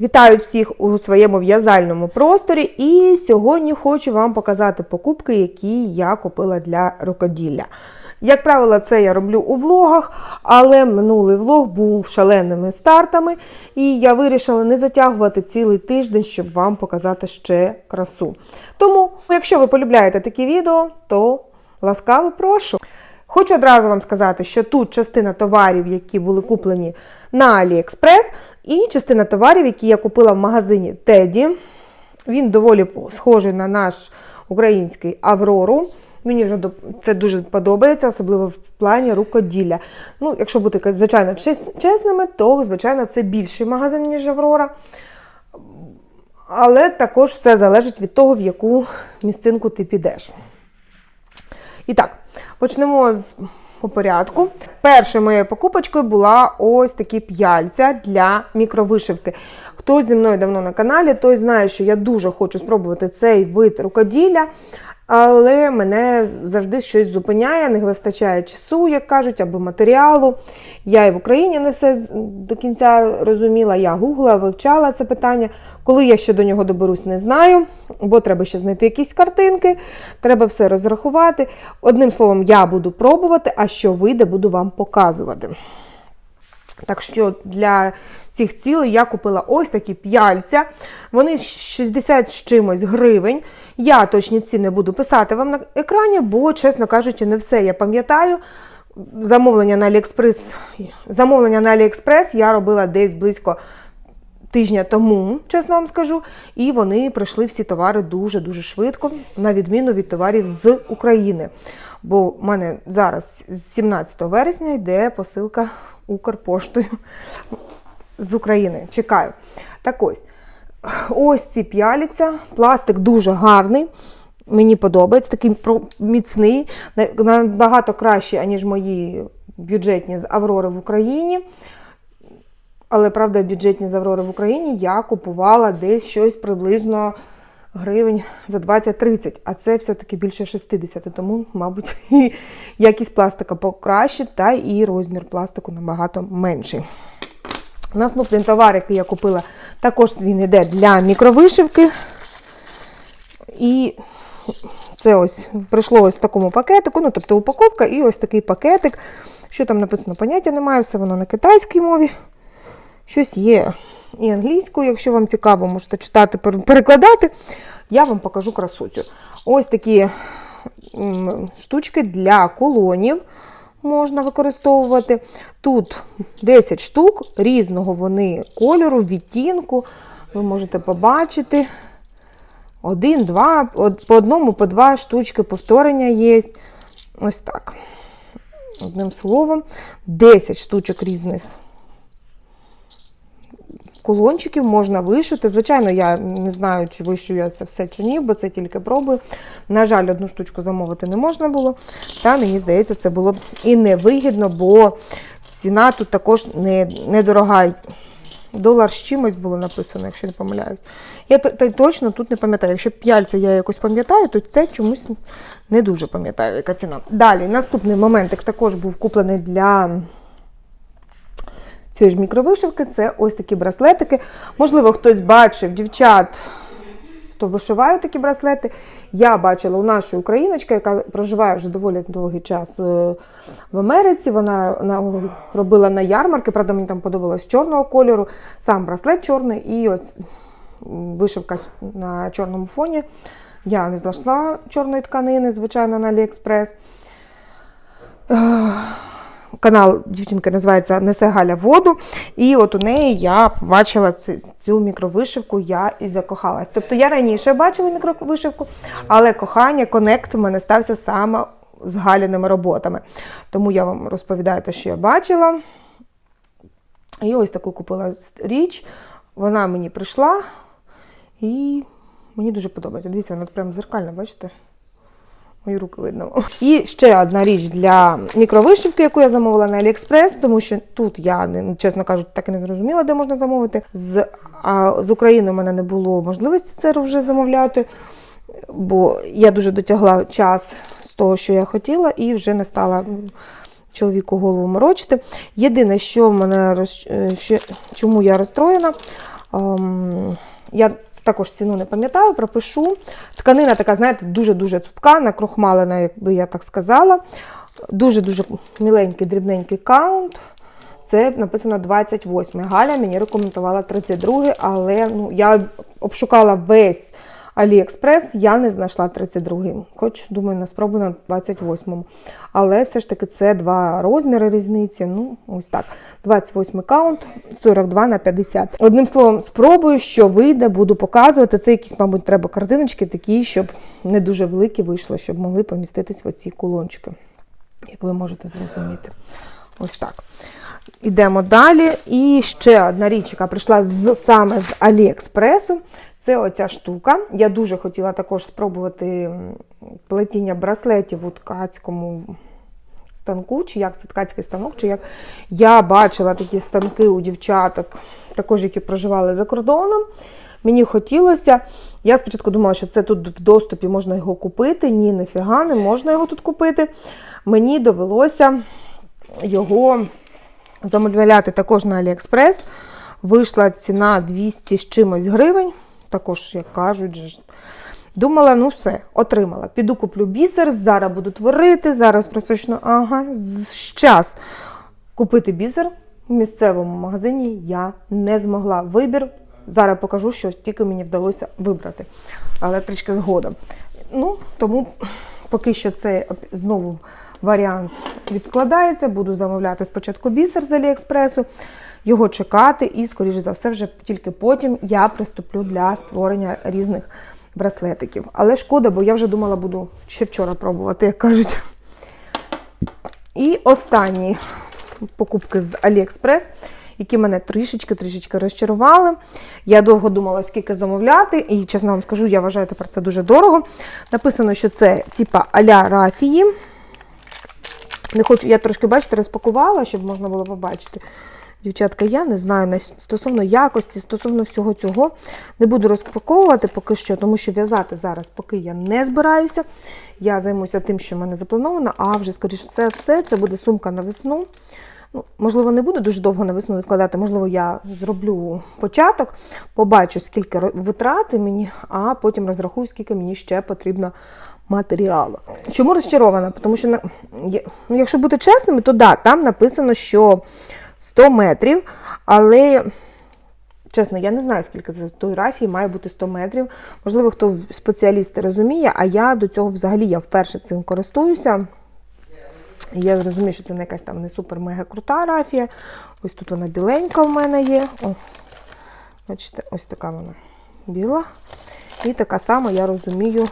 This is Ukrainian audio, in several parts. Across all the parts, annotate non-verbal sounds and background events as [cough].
Вітаю всіх у своєму в'язальному просторі. І сьогодні хочу вам показати покупки, які я купила для рукоділля. Як правило, це я роблю у влогах, але минулий влог був шаленими стартами, і я вирішила не затягувати цілий тиждень, щоб вам показати ще красу. Тому, якщо ви полюбляєте такі відео, то ласкаво прошу. Хочу одразу вам сказати, що тут частина товарів, які були куплені на AliExpress, і частина товарів, які я купила в магазині Теді. Він доволі схожий на наш український Аврору. Мені вже це дуже подобається, особливо в плані рукоділля. Ну, якщо бути, звичайно, чесними, то, звичайно, це більший магазин, ніж Аврора. Але також все залежить від того, в яку місцинку ти підеш. І так, почнемо з по порядку. Першою моєю покупочкою була ось такі п'яльця для мікровишивки. Хто зі мною давно на каналі, той знає, що я дуже хочу спробувати цей вид рукоділля. Але мене завжди щось зупиняє, не вистачає часу, як кажуть, або матеріалу. Я і в Україні не все до кінця розуміла. Я гугла, вивчала це питання. Коли я ще до нього доберусь, не знаю, бо треба ще знайти якісь картинки, треба все розрахувати. Одним словом, я буду пробувати, а що вийде, буду вам показувати. Так що для цих цілей я купила ось такі п'яльця. Вони 60 з чимось гривень. Я точні ціни буду писати вам на екрані, бо, чесно кажучи, не все я пам'ятаю. Замовлення на AliExpress, замовлення на AliExpress я робила десь близько тижня тому, чесно вам скажу, і вони прийшли всі товари дуже-дуже швидко, на відміну від товарів з України. Бо в мене зараз з 17 вересня йде посилка Укрпоштою з України. Чекаю. Так ось, ось ці п'яліця, пластик дуже гарний. Мені подобається, такий міцний, набагато краще, аніж мої бюджетні з Аврори в Україні. Але правда, бюджетні з Аврори в Україні я купувала десь щось приблизно гривень за 20-30, а це все-таки більше 60, тому, мабуть, і якість пластика покраще, та і розмір пластику набагато менший. Наступний товар, який я купила, також він йде для мікровишивки. І це ось прийшло ось в такому пакетику, ну, тобто упаковка і ось такий пакетик. Що там написано, поняття немає, все воно на китайській мові. Щось є і англійською, якщо вам цікаво, можете читати, перекладати. Я вам покажу красотю. Ось такі штучки для кулонів можна використовувати. Тут 10 штук, різного вони кольору, відтінку. Ви можете побачити. Один, два, по одному, по два штучки повторення є. Ось так. Одним словом, 10 штучок різних кулончиків можна вишити. Звичайно, я не знаю, чи вишию я це все чи ні, бо це тільки пробую. На жаль, одну штучку замовити не можна було. Та мені здається, це було б і невигідно, бо ціна тут також не, недорога. Долар з чимось було написано, якщо не помиляюсь. Я та- точно тут не пам'ятаю. Якщо п'яльця я якось пам'ятаю, то це чомусь не дуже пам'ятаю, яка ціна. Далі, наступний моментик також був куплений для цієї ж мікровишивки. Це ось такі браслетики. Можливо, хтось бачив дівчат, хто вишиває такі браслети. Я бачила у нашої україночки, яка проживає вже доволі довгий час е, в Америці. Вона, робила на ярмарки, правда, мені там подобалось чорного кольору, сам браслет чорний і м, вишивка на чорному фоні. Я не знайшла чорної тканини, звичайно, на AliExpress. Канал дівчинка називається Несе Галя воду. І от у неї я побачила цю, мікровишивку, я і закохалась. Тобто я раніше бачила мікровишивку, але кохання, конект у мене стався саме з галяними роботами. Тому я вам розповідаю те, що я бачила. І ось таку купила річ. Вона мені прийшла і мені дуже подобається. Дивіться, вона прям зеркальна, бачите? Мої руки видно. І ще одна річ для мікровишивки, яку я замовила на AliExpress, тому що тут я, чесно кажучи, так і не зрозуміла, де можна замовити. З, а, з України в мене не було можливості це вже замовляти, бо я дуже дотягла час з того, що я хотіла, і вже не стала чоловіку голову морочити. Єдине, що мене роз... е, що... чому я розстроєна, Ем, я також ціну не пам'ятаю, пропишу. Тканина така, знаєте, дуже-дуже цупка, накрохмалена, як би я так сказала. Дуже-дуже міленький, дрібненький каунт. Це написано 28. Галя мені рекомендувала 32, але ну, я обшукала весь Аліекспрес, я не знайшла 32. Хоч, думаю, на спробу на 28-му. Але все ж таки це два розміри різниці. Ну, ось так. 28 каунт, 42 на 50. Одним словом, спробую, що вийде, буду показувати. Це якісь, мабуть, треба картиночки такі, щоб не дуже великі вийшли, щоб могли поміститись в оці кулончики, як ви можете зрозуміти. Ось так. Ідемо далі. І ще одна річ, яка прийшла з, саме з Аліекспресу. Це оця штука. Я дуже хотіла також спробувати плетіння браслетів у ткацькому станку, чи як це ткацький станок, чи як я бачила такі станки у дівчаток, також які проживали за кордоном. Мені хотілося. Я спочатку думала, що це тут в доступі можна його купити. Ні, ніфіга, не можна його тут купити. Мені довелося його замовляти також на Аліекспрес. Вийшла ціна 200 з чимось гривень. Також, як кажуть, думала, ну все, отримала. Піду куплю бісер, зараз буду творити, зараз розпочну. Ага, час купити бісер в місцевому магазині я не змогла. Вибір. Зараз покажу, що тільки мені вдалося вибрати. Але трішки згодом. Ну, тому поки що це знову варіант відкладається. Буду замовляти спочатку бісер з Аліекспресу, його чекати, і, скоріше за все, вже тільки потім я приступлю для створення різних браслетиків. Але шкода, бо я вже думала, буду ще вчора пробувати, як кажуть. І останні покупки з Аліекспрес, які мене трішечки-трішечки розчарували. Я довго думала, скільки замовляти, і чесно вам скажу, я вважаю тепер це дуже дорого. Написано, що це типа аля рафії. Не хочу, я трошки, бачите, розпакувала, щоб можна було побачити. Дівчатка, я не знаю стосовно якості, стосовно всього цього. Не буду розпаковувати поки що, тому що в'язати зараз, поки я не збираюся. Я займуся тим, що в мене заплановано, а вже, скоріш все, все це буде сумка на весну. Ну, можливо, не буду дуже довго на весну відкладати, можливо, я зроблю початок, побачу, скільки витрати мені, а потім розрахую, скільки мені ще потрібно матеріалу. Чому розчарована? Тому що, ну, якщо бути чесними, то да, там написано, що 100 метрів, але. Чесно, я не знаю, скільки це в той рафії має бути 100 метрів. Можливо, хто спеціалісти розуміє, а я до цього взагалі я вперше цим користуюся. Я розумію, що це не якась там не супер-мега крута рафія. Ось тут вона біленька в мене є. О, бачите, ось така вона біла. І така сама, я розумію,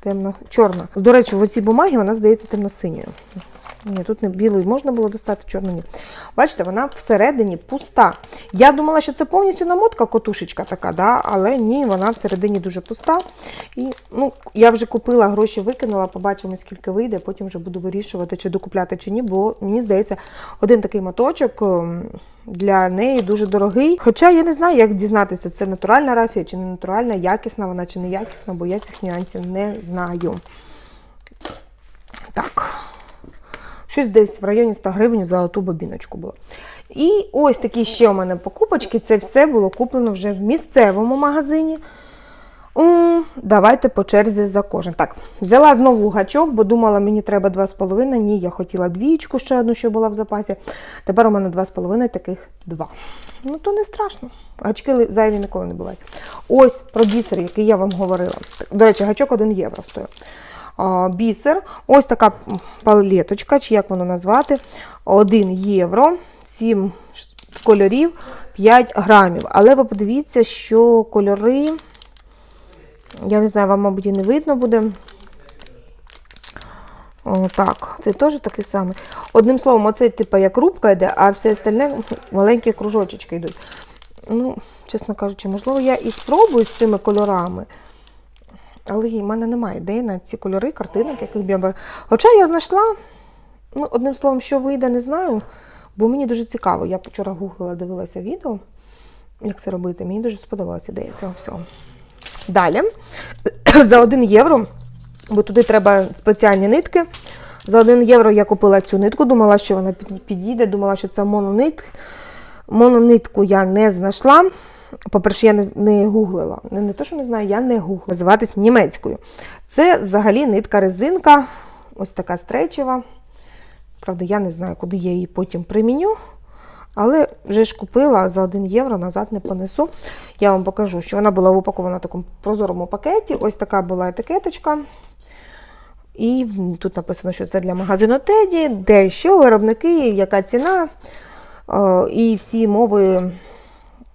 темно-чорна. До речі, в оцій бумагі вона здається темно-синьою. Ні, тут не білою можна було достати, чорну ні. Бачите, вона всередині пуста. Я думала, що це повністю намотка котушечка така, да? але ні, вона всередині дуже пуста. І ну, я вже купила, гроші викинула, побачимо, скільки вийде, потім вже буду вирішувати, чи докупляти, чи ні, бо мені здається, один такий моточок ем, для неї дуже дорогий. Хоча я не знаю, як дізнатися, це натуральна рафія, чи не натуральна, якісна вона, чи не якісна, бо я цих нюансів не знаю. Так. Щось десь в районі 100 гривень за ту бобіночку було. І ось такі ще у мене покупочки. Це все було куплено вже в місцевому магазині. Давайте по черзі за кожен. Так, взяла знову гачок, бо думала, мені треба 2,5. Ні, я хотіла двічку ще одну, що була в запасі. Тепер у мене 2,5, таких два. Ну, то не страшно. Гачки зайві ніколи не бувають. Ось про бісер, який я вам говорила. До речі, гачок 1 євро стоїть. Бісер, ось така палеточка, чи як воно назвати, 1 євро, 7 кольорів, 5 грамів. Але ви подивіться, що кольори, я не знаю, вам, мабуть, і не видно буде. О, так, це теж такий самий. Одним словом, оце типу як рубка йде, а все остальне маленькі кружочечки йдуть. Ну, чесно кажучи, можливо, я і спробую з цими кольорами. Але в мене немає ідей на ці кольори, картинок, яких б я б- Хоча я знайшла, ну, одним словом, що вийде, не знаю, бо мені дуже цікаво. Я вчора гуглила, дивилася відео, як це робити. Мені дуже сподобалася ідея цього всього. Далі, [clears throat] за 1 євро, бо туди треба спеціальні нитки. За 1 євро я купила цю нитку, думала, що вона підійде, думала, що це мононит. Мононитку я не знайшла. По-перше, я не, не гуглила. Не, не то, що не знаю, я не гуглила. Називатись німецькою. Це взагалі нитка резинка, ось така стрейчева. Правда, я не знаю, куди я її потім приміню. Але вже ж купила за 1 євро, назад не понесу. Я вам покажу, що вона була упакована в такому прозорому пакеті. Ось така була етикеточка. І тут написано, що це для магазину Теді, де що, виробники, яка ціна. Е, І всі мови,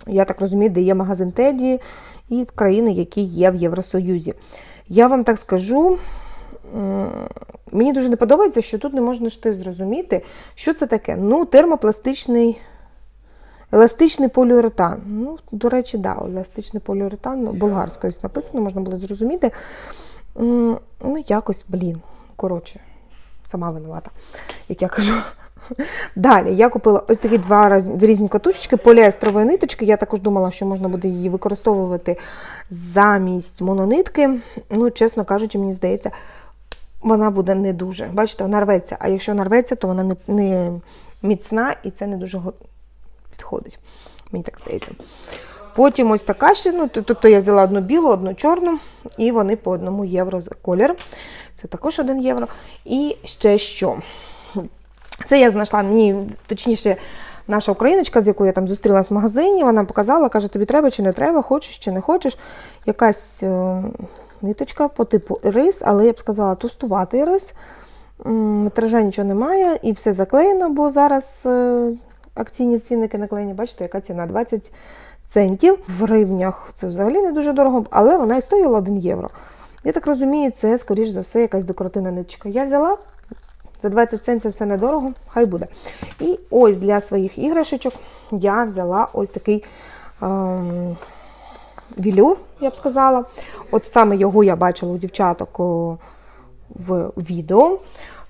я так розумію, де є магазин Теді і країни, які є в Євросоюзі. Я вам так скажу, мені дуже не подобається, що тут не можна ж ти зрозуміти, що це таке. Ну, термопластичний. Еластичний поліуретан. Ну, до речі, да, еластичний поліуретан, ну, болгарською написано, можна було зрозуміти. Ну, якось, блін. Коротше, сама винувата, як я кажу. Далі я купила ось такі два різні катушечки поліестрової ниточки. Я також думала, що можна буде її використовувати замість мононитки. Ну, чесно кажучи, мені здається, вона буде не дуже. Бачите, вона рветься. А якщо вона рветься, то вона не, не міцна і це не дуже підходить. Мені так здається. Потім ось така ще, ну, тобто я взяла одну білу, одну чорну, і вони по одному євро за колір. Це також один євро. І ще що. Це я знайшла мені, точніше, наша україночка, з якою я там зустрілась в магазині, вона показала, каже, тобі треба чи не треба, хочеш чи не хочеш. Якась е, ниточка по типу рис, але я б сказала, тостуватий рис. Метража нічого немає, і все заклеєно, бо зараз е, акційні цінники наклеєні. Бачите, яка ціна? 20 центів в гривнях. Це взагалі не дуже дорого, але вона і стоїла 1 євро. Я так розумію, це, скоріш за все, якась декоративна ниточка. Я взяла за 20 центів це недорого, хай буде. І ось для своїх іграшечок я взяла ось такий ем, вілюр, я б сказала. От саме його я бачила у дівчаток в відео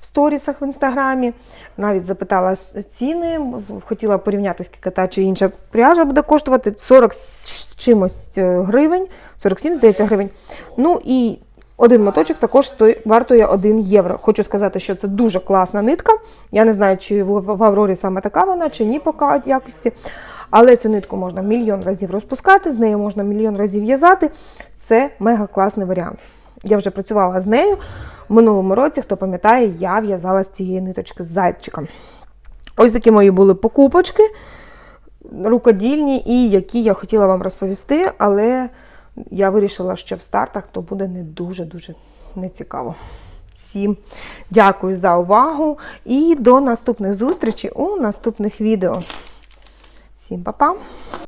в сторісах в інстаграмі. Навіть запитала ціни, хотіла порівняти, скільки та чи інша пряжа буде коштувати 40 з чимось е, гривень, 47, здається, гривень. Ну і один моточок також вартує 1 євро. Хочу сказати, що це дуже класна нитка. Я не знаю, чи в, в Аврорі саме така вона, чи ні по якості. Але цю нитку можна мільйон разів розпускати, з нею можна мільйон разів в'язати. Це мега класний варіант. Я вже працювала з нею в минулому році. Хто пам'ятає, я в'язала з цієї ниточки з зайчиком. Ось такі мої були покупочки рукодільні, і які я хотіла вам розповісти, але я вирішила, що в стартах то буде не дуже-дуже нецікаво. Всім дякую за увагу і до наступних зустрічей у наступних відео. Всім па-па!